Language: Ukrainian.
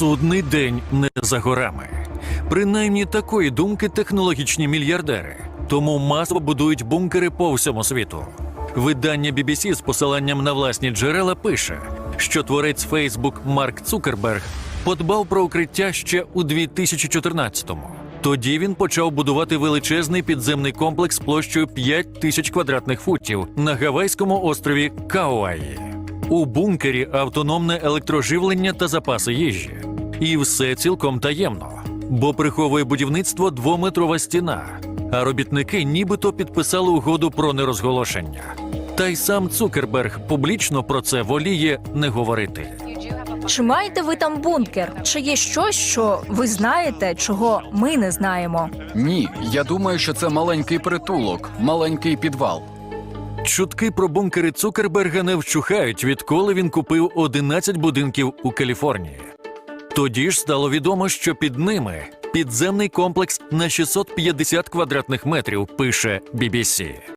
Судний день не за горами. Принаймні такої думки технологічні мільярдери. Тому масово будують бункери по всьому світу. Видання BBC з посиланням на власні джерела пише, що творець Facebook Марк Цукерберг подбав про укриття ще у 2014-му. Тоді він почав будувати величезний підземний комплекс площею 5 тисяч квадратних футів на гавайському острові Кауаї. У бункері автономне електроживлення та запаси їжі. І все цілком таємно, бо приховує будівництво двометрова стіна, а робітники нібито підписали угоду про нерозголошення. Та й сам Цукерберг публічно про це воліє не говорити. Чи маєте ви там бункер? Чи є щось, що ви знаєте, чого ми не знаємо? Ні, я думаю, що це маленький притулок, маленький підвал. Чутки про бункери Цукерберга не вщухають, відколи він купив 11 будинків у Каліфорнії. Тоді ж стало відомо, що під ними підземний комплекс на 650 квадратних метрів, пише BBC.